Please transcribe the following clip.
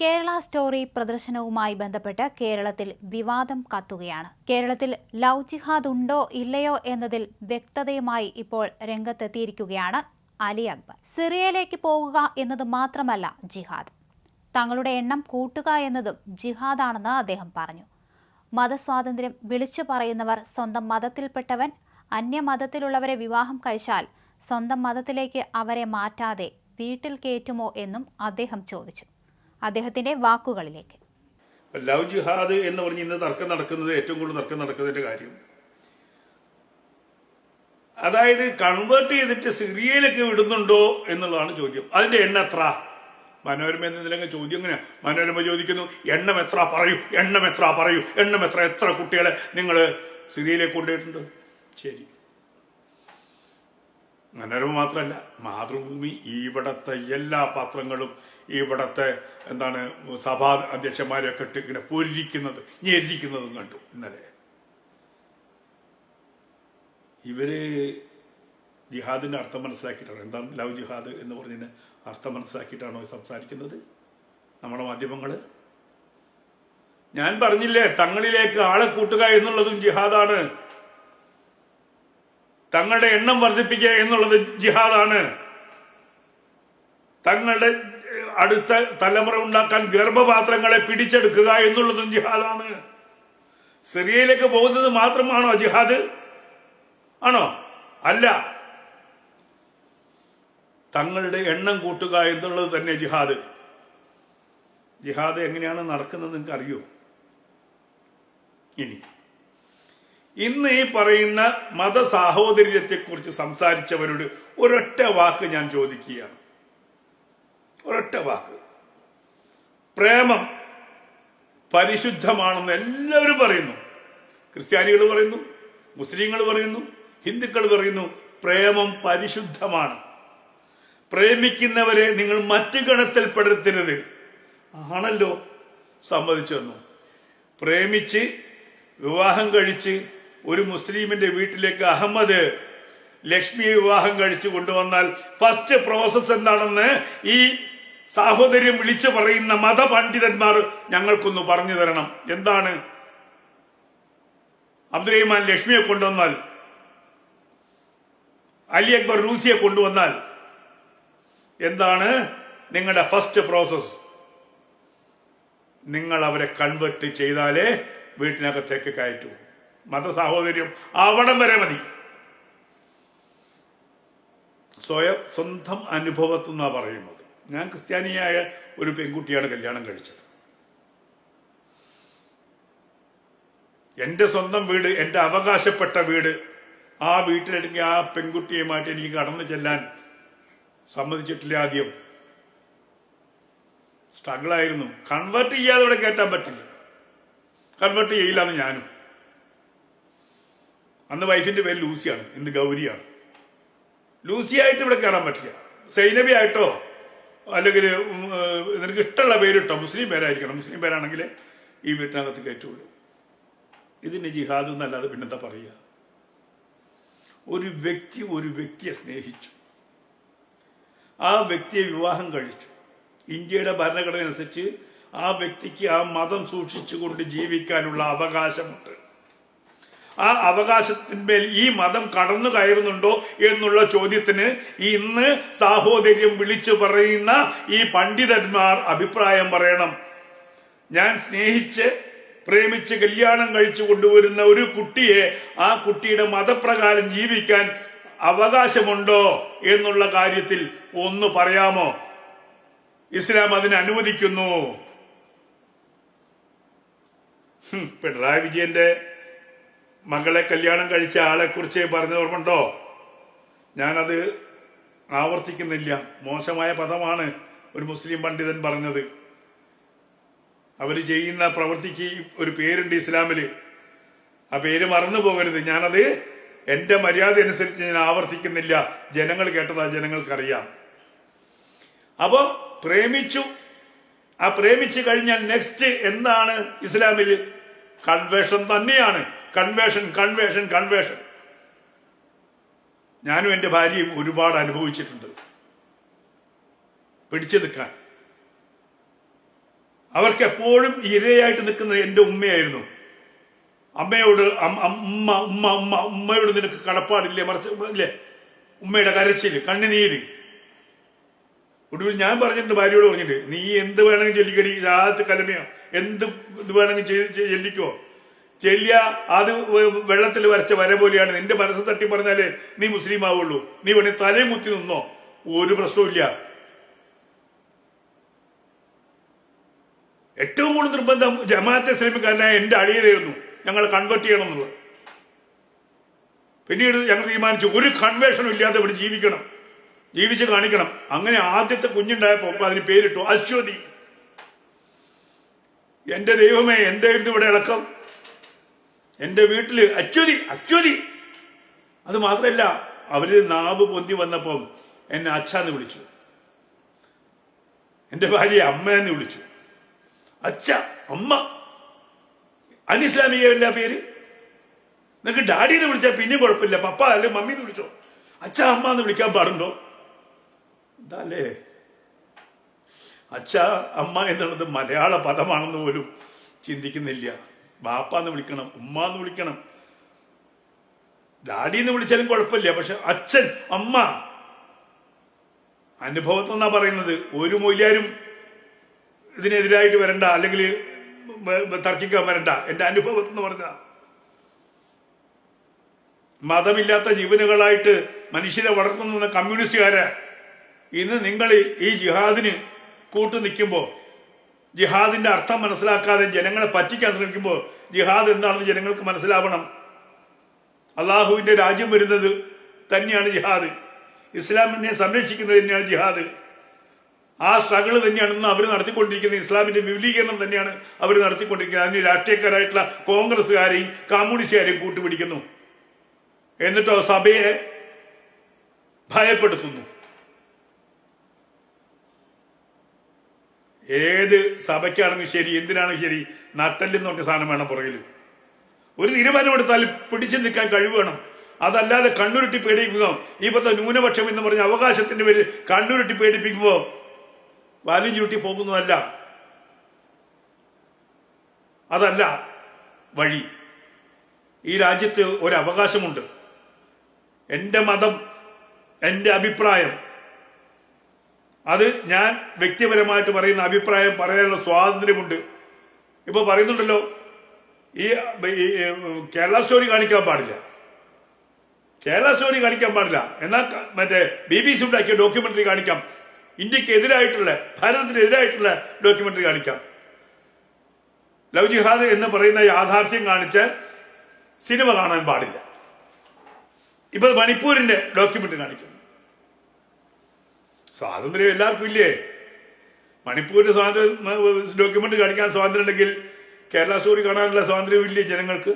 Kerala story പ്രദർശനവുമായി ബന്ധപ്പെട്ട് കേരളത്തിൽ വിവാദം കത്തുകയാണ്. കേരളത്തിൽ ലവ് ജിഹാദ് ഉണ്ടോ ഇല്ലയോ എന്നതിൽ വ്യക്തതയുമായി ഇപ്പോൾ രംഗത്തെത്തിയിരിക്കുകയാണ് അലി അക്ബർ. സിറിയയിലേക്ക് പോകുക എന്നത് മാത്രമല്ല ജിഹാദ്. തങ്ങളുടെ എണ്ണം കൂട്ടുക എന്നതും ജിഹാദാണെന്ന് അദ്ദേഹം പറഞ്ഞു. മതസ്വാതന്ത്ര്യം വിളിച്ചു പറയുന്നവർ സ്വന്തം മതത്തിൽപ്പെട്ടവൻ അന്യമതത്തിലുള്ളവരെ വിവാഹം കഴിച്ചാൽ സ്വന്തം മതത്തിലേക്ക് അവരെ മാറ്റാതെ വീട്ടിൽ കയറ്റുമോ എന്നും അദ്ദേഹം ചോദിച്ചു. അദ്ദേഹത്തിന്റെ വാക്കുകളിലേക്ക്. ലവ് ജിഹാദ് എന്ന് പറഞ്ഞ് ഇന്ന് തർക്കം നടക്കുന്നത് ഏറ്റവും കൂടുതൽ തർക്കം നടക്കുന്നതിന്റെ കാര്യം. അതായത് കൺവേർട്ട് ചെയ്തിട്ട് സിറിയയിലേക്ക് വിടുന്നുണ്ടോ എന്നുള്ളതാണ് ചോദ്യം. അതിന്റെ എണ്ണം എത്ര? മനോരമ എന്നതിലെങ്കിൽ ചോദ്യം എങ്ങനെയാ മനോരമ ചോദിക്കുന്നു എണ്ണം എത്ര പറയൂ എണ്ണം എത്ര പറയൂ എണ്ണം എത്ര എത്ര കുട്ടികളെ നിങ്ങൾ സിറിയയിലേക്ക് കൊണ്ടുപോയിട്ടുണ്ട്? ശരി. മനോരമ മാത്രമല്ല മാതൃഭൂമി ഇവിടത്തെ എല്ലാ പത്രങ്ങളും ഇവിടത്തെ എന്താണ് സഭാ അധ്യക്ഷന്മാരെയൊക്കെ ഇട്ട് ഇങ്ങനെ പൊരിക്കുന്നത് ഞെരിക്കുന്നതും കണ്ടു ഇന്നലെ. ഇവർ ജിഹാദിന്റെ അർത്ഥം മനസ്സിലാക്കിയിട്ടാണ്? എന്താണ് ലവ് ജിഹാദ് എന്ന് പറഞ്ഞതിന് അർത്ഥം മനസ്സിലാക്കിയിട്ടാണോ സംസാരിക്കുന്നത്? നമ്മുടെ മാധ്യമങ്ങൾ? ഞാൻ പറഞ്ഞില്ലേ തങ്ങളിലേക്ക് ആളെ കൂട്ടുക എന്നുള്ളതും ജിഹാദാണ്. തങ്ങളുടെ എണ്ണം വർദ്ധിപ്പിക്കുക എന്നുള്ളത് ജിഹാദാണ്. തങ്ങളുടെ അടുത്ത തലമുറ ഉണ്ടാക്കാൻ ഗർഭപാത്രങ്ങളെ പിടിച്ചെടുക്കുക എന്നുള്ളതും ജിഹാദാണ്. സിറിയയിലേക്ക് പോകുന്നത് മാത്രമാണോ ജിഹാദ്? ആണോ? അല്ല. തങ്ങളുടെ എണ്ണം കൂട്ടുക എന്നുള്ളത് തന്നെ ജിഹാദ്. ജിഹാദ് എങ്ങനെയാണ് നടക്കുന്നത് നിങ്ങൾക്ക് അറിയോ ഇനി. ഇന്ന് ഈ പറയുന്ന മതസാഹോദര്യത്തെക്കുറിച്ച് സംസാരിച്ചവരോട് ഒരൊറ്റ വാക്ക് ഞാൻ ചോദിക്കുകയാണ്. ഒരൊറ്റ വാക്ക്. പ്രേമം പരിശുദ്ധമാണെന്ന് എല്ലാവരും പറയുന്നു. ക്രിസ്ത്യാനികൾ പറയുന്നു മുസ്ലിങ്ങൾ പറയുന്നു ഹിന്ദുക്കൾ പറയുന്നു പ്രേമം പരിശുദ്ധമാണ്. പ്രേമിക്കുന്നവരെ നിങ്ങൾ മറ്റു ഗണത്തിൽപ്പെടുത്തരുത് ആണല്ലോ സമ്മതിച്ചു വന്നു പ്രേമിച്ച് വിവാഹം കഴിച്ച് ഒരു മുസ്ലിമിന്റെ വീട്ടിലേക്ക് അഹമ്മദ് ലക്ഷ്മിയെ വിവാഹം കഴിച്ചു കൊണ്ടുവന്നാൽ ഫസ്റ്റ് പ്രോസസ് എന്താണെന്ന് ഈ സാഹോദര്യം വിളിച്ചു പറയുന്ന മതപണ്ഡിതന്മാർ ഞങ്ങൾക്കൊന്ന് പറഞ്ഞു തരണം. എന്താണ്? അബ്ദുറഹിമാൻ ലക്ഷ്മിയെ കൊണ്ടുവന്നാൽ അലി അക്ബർ റൂസിയെ കൊണ്ടുവന്നാൽ എന്താണ് നിങ്ങളുടെ ഫസ്റ്റ് പ്രോസസ് നിങ്ങൾ അവരെ കൺവെർട്ട് ചെയ്താലേ വീട്ടിനകത്തേക്ക് കയറ്റൂ. മതസാഹോദര്യം അവിടം വരെ മതി. സ്വയം സ്വന്തം അനുഭവത്തിൽ നിന്നാണ് പറയുന്നത്. ഞാൻ ക്രിസ്ത്യാനിയായ ഒരു പെൺകുട്ടിയാണ് കല്യാണം കഴിച്ചത്. എന്റെ സ്വന്തം വീട് എന്റെ അവകാശപ്പെട്ട വീട് ആ വീട്ടിലെങ്കിൽ ആ പെൺകുട്ടിയുമായിട്ട് എനിക്ക് കടന്നു ചെല്ലാൻ സമ്മതിച്ചിട്ടില്ല ആദ്യം. സ്ട്രഗിൾ ആയിരുന്നു കൺവേർട്ട് ചെയ്യാതെ ഇവിടെ കയറ്റാൻ പറ്റില്ല. കൺവേർട്ട് ചെയ്യില്ലാന്ന് ഞാനും. അന്ന് വൈഫിന്റെ പേര് ലൂസിയാണ്. ഇന്ന് ഗൗരിയാണ്. ലൂസിയായിട്ട് ഇവിടെ കയറാൻ പറ്റില്ല. സൈനബി ആയിട്ടോ? അല്ലെങ്കിൽ നിനക്ക് ഇഷ്ടമുള്ള പേരിട്ടോ? മുസ്ലിം പേരായിരിക്കണം. മുസ്ലിം പേരാണെങ്കിൽ ഈ വീട്ടിനകത്ത് കയറ്റുള്ളൂ ഇതിന് ജിഹാദ് എന്നല്ലാതെ പിന്നെന്താ പറയുക? ഒരു വ്യക്തി ഒരു വ്യക്തിയെ സ്നേഹിച്ചു. ആ വ്യക്തിയെ വിവാഹം കഴിച്ചു. ഇന്ത്യയുടെ ഭരണഘടന അനുസരിച്ച് ആ വ്യക്തിക്ക് ആ മതം സൂക്ഷിച്ചുകൊണ്ട് ജീവിക്കാനുള്ള അവകാശമുണ്ട്. ആ അവകാശത്തിന്മേൽ ഈ മതം കടന്നു കയറുന്നുണ്ടോ എന്നുള്ള ചോദ്യത്തിന് ഇന്ന് സാഹോദര്യം വിളിച്ചു പറയുന്ന ഈ പണ്ഡിതന്മാർ അഭിപ്രായം പറയണം. ഞാൻ സ്നേഹിച്ച് പ്രേമിച്ച് കല്യാണം കഴിച്ചു കൊണ്ടുവരുന്ന ഒരു കുട്ടിയെ ആ കുട്ടിയുടെ മതപ്രകാരം ജീവിക്കാൻ അവകാശമുണ്ടോ എന്നുള്ള കാര്യത്തിൽ ഒന്ന് പറയാമോ? ഇസ്ലാം അതിനെ അനുവദിക്കുന്നു. പിണറായി വിജയന്റെ മകളെ കല്യാണം കഴിച്ച ആളെ കുറിച്ച് പറഞ്ഞ ഓർമ്മണ്ടോ ഞാനത് ആവർത്തിക്കുന്നില്ല. മോശമായ പദമാണ് ഒരു മുസ്ലിം പണ്ഡിതൻ പറഞ്ഞത്. അവർ ചെയ്യുന്ന പ്രവൃത്തിക്ക് ഒരു പേരുണ്ട് ഇസ്ലാമിൽ. ആ പേര് മറന്നു പോകരുത്. ഞാനത് എന്റെ മര്യാദ അനുസരിച്ച് ഞാൻ ആവർത്തിക്കുന്നില്ല. ജനങ്ങൾ കേട്ടതാ ജനങ്ങൾക്കറിയാം. അപ്പോ പ്രേമിച്ചു. ആ പ്രേമിച്ചു കഴിഞ്ഞാൽ നെക്സ്റ്റ് എന്താണ് ഇസ്ലാമിൽ കൺവേഷൻ തന്നെയാണ്. കൺവേഷൻ കൺവേഷൻ കൺവേഷൻ ഞാനും എന്റെ ഭാര്യയും ഒരുപാട് അനുഭവിച്ചിട്ടുണ്ട്. പിടിച്ചു നിൽക്കാൻ. അവർക്ക് എപ്പോഴും ഇരയായിട്ട് നിൽക്കുന്നത് എന്റെ ഉമ്മയായിരുന്നു. അമ്മയോട് ഉമ്മ ഉമ്മ ഉമ്മ ഉമ്മയോട് നിനക്ക് കടപ്പാടില്ലേ മറിച്ച് ഇല്ലേ? ഉമ്മയുടെ കരച്ചിൽ കണ്ണുനീര്. ഒടുവിൽ ഞാൻ പറഞ്ഞിട്ടുണ്ട് ഭാര്യയോട് പറഞ്ഞിട്ട് നീ എന്ത് വേണമെങ്കിൽ ചൊല്ലിക്കടി ചാത്ത് കലമയോ? എന്ത് ഇത് വേണമെങ്കിൽ ചെല്ലിക്കോ? ചെല്ലിയ അത് വെള്ളത്തിൽ വരച്ച വര പോലെയാണ്. നിന്റെ മനസ്സ് തട്ടി പറഞ്ഞാലേ നീ മുസ്ലിം ആവുള്ളൂ നീ വേണേ തലയും കുത്തി നിന്നോ. ഒരു പ്രശ്നവുമില്ല. ഏറ്റവും കൂടുതൽ നിർബന്ധം ജമാഅത്തെ ഇസ്ലാമിക്കാരനായ എന്റെ അടിയിലായിരുന്നു ഞങ്ങൾ കൺവേർട്ട് ചെയ്യണം എന്നുള്ളത്. പിന്നീട് ഞങ്ങൾ തീരുമാനിച്ചു ഒരു കൺവേഷനും ഇല്ലാതെ ഇവിടെ ജീവിക്കണം. ജീവിച്ച് കാണിക്കണം. അങ്ങനെ ആദ്യത്തെ കുഞ്ഞുണ്ടായപ്പോ അപ്പൊ അതിന് പേരിട്ടു അശ്വതി. എന്റെ ദൈവമേ എന്തായിരുന്നു ഇവിടെ ഇളക്കം. എന്റെ വീട്ടിൽ അച്യുതി അച്യുതി. അത് മാത്രമല്ല അവർ നാവ് പൊന്തി വന്നപ്പം എന്നെ അച്ഛാന്ന് വിളിച്ചു. എന്റെ ഭാര്യ അമ്മ എന്ന് വിളിച്ചു. അച്ഛ അമ്മ. അനിസ്ലാമികല്ല പേര്? നിനക്ക് ഡാഡി എന്ന് വിളിച്ചാൽ പിന്നെയും കുഴപ്പമില്ല. പപ്പ അല്ലെ മമ്മി എന്ന് വിളിച്ചോ? അച്ഛ അമ്മ എന്ന് വിളിക്കാൻ പാടുണ്ടോ അല്ലേ അച്ഛ അമ്മ എന്നുള്ളത് മലയാള പദമാണെന്ന് പോലും ചിന്തിക്കുന്നില്ല. ബാപ്പ എന്ന് വിളിക്കണം ഉമ്മ എന്ന് വിളിക്കണം. ഡാഡി എന്ന് വിളിച്ചാലും കുഴപ്പമില്ല പക്ഷെ അച്ഛൻ അമ്മ. അനുഭവത്തിൽ നിന്നാ പറയുന്നത് ഒരു മൊയ്യാരും ഇതിനെതിരായിട്ട് വരണ്ട അല്ലെങ്കിൽ തർക്കിക്കാൻ വരണ്ട. എന്റെ അനുഭവത്തിൽ നിന്ന് പറഞ്ഞ. മതമില്ലാത്ത ജീവനുകളായിട്ട് മനുഷ്യരെ വളർത്തുന്ന കമ്മ്യൂണിസ്റ്റുകാരെ. ഇന്ന് നിങ്ങൾ ഈ ജിഹാദിന് കൂട്ടു നിൽക്കുമ്പോൾ ജിഹാദിന്റെ അർത്ഥം മനസ്സിലാക്കാതെ ജനങ്ങളെ പറ്റിക്കാൻ ശ്രമിക്കുമ്പോൾ ജിഹാദ് എന്താണെന്ന് ജനങ്ങൾക്ക് മനസ്സിലാവണം. അള്ളാഹുവിന്റെ രാജ്യം വരുന്നത് തന്നെയാണ് ജിഹാദ്. ഇസ്ലാമിനെ സംരക്ഷിക്കുന്നത് തന്നെയാണ് ജിഹാദ്. ആ സ്ട്രഗിൾ തന്നെയാണ് ഇന്ന് അവർ നടത്തിക്കൊണ്ടിരിക്കുന്നത്. ഇസ്ലാമിന്റെ വിപുലീകരണം തന്നെയാണ് അവർ നടത്തിക്കൊണ്ടിരിക്കുന്നത്. അതിന് രാഷ്ട്രീയക്കാരായിട്ടുള്ള കോൺഗ്രസ്സുകാരെയും കമ്മ്യൂണിസ്റ്റുകാരെയും കൂട്ടുപിടിക്കുന്നു. എന്നിട്ടോ സഭയെ ഭയപ്പെടുത്തുന്നു. ഏത് സഭയ്ക്കാണെങ്കിലും ശരി എന്തിനാണ് ശരി നട്ടല്ലെന്ന് പറഞ്ഞ സാധനം വേണം പുറകിൽ ഒരു തീരുമാനമെടുത്താൽ പിടിച്ചു നിൽക്കാൻ കഴിവ് വേണം. അതല്ലാതെ കണ്ണുരുട്ടി പേടിപ്പിക്കുമോ ഇപ്പോഴത്തെ ന്യൂനപക്ഷം എന്ന് പറഞ്ഞ അവകാശത്തിന്റെ പേരിൽ കണ്ണുരുട്ടി പേടിപ്പിക്കുമോ വാലും ചൂട്ടി പോകുന്നതല്ല. അതല്ല വഴി. ഈ രാജ്യത്ത് ഒരു അവകാശമുണ്ട്. എന്റെ മതം എന്റെ അഭിപ്രായം അത് ഞാൻ വ്യക്തിപരമായിട്ട് പറയുന്ന അഭിപ്രായം പറയാനുള്ള സ്വാതന്ത്ര്യമുണ്ട്. ഇപ്പൊ പറയുന്നുണ്ടല്ലോ ഈ കേരള സ്റ്റോറി കാണിക്കാൻ പാടില്ല. കേരള സ്റ്റോറി കാണിക്കാൻ പാടില്ല. എന്നാൽ മറ്റേ ബി ബി സി ഉണ്ടാക്കിയ ഡോക്യുമെന്ററി കാണിക്കാം. ഇന്ത്യയ്ക്ക് എതിരായിട്ടുള്ള ഭാരതത്തിന് എതിരായിട്ടുള്ള ഡോക്യുമെന്ററി കാണിക്കാം. ലവ് ജിഹാദ് എന്ന് പറയുന്ന യാഥാർത്ഥ്യം കാണിച്ച് സിനിമ കാണാൻ പാടില്ല. ഇപ്പൊ മണിപ്പൂരിന്റെ ഡോക്യുമെന്ററി കാണിക്കുന്നു. സ്വാതന്ത്ര്യം എല്ലാവർക്കും ഇല്ലേ? മണിപ്പൂരിന്റെ സ്വാതന്ത്ര്യം ഡോക്യുമെന്റ് കാണിക്കാൻ സ്വാതന്ത്ര്യം ഉണ്ടെങ്കിൽ കേരള സ്റ്റോറി കാണാനുള്ള സ്വാതന്ത്ര്യം ഇല്ലേ ജനങ്ങൾക്ക്?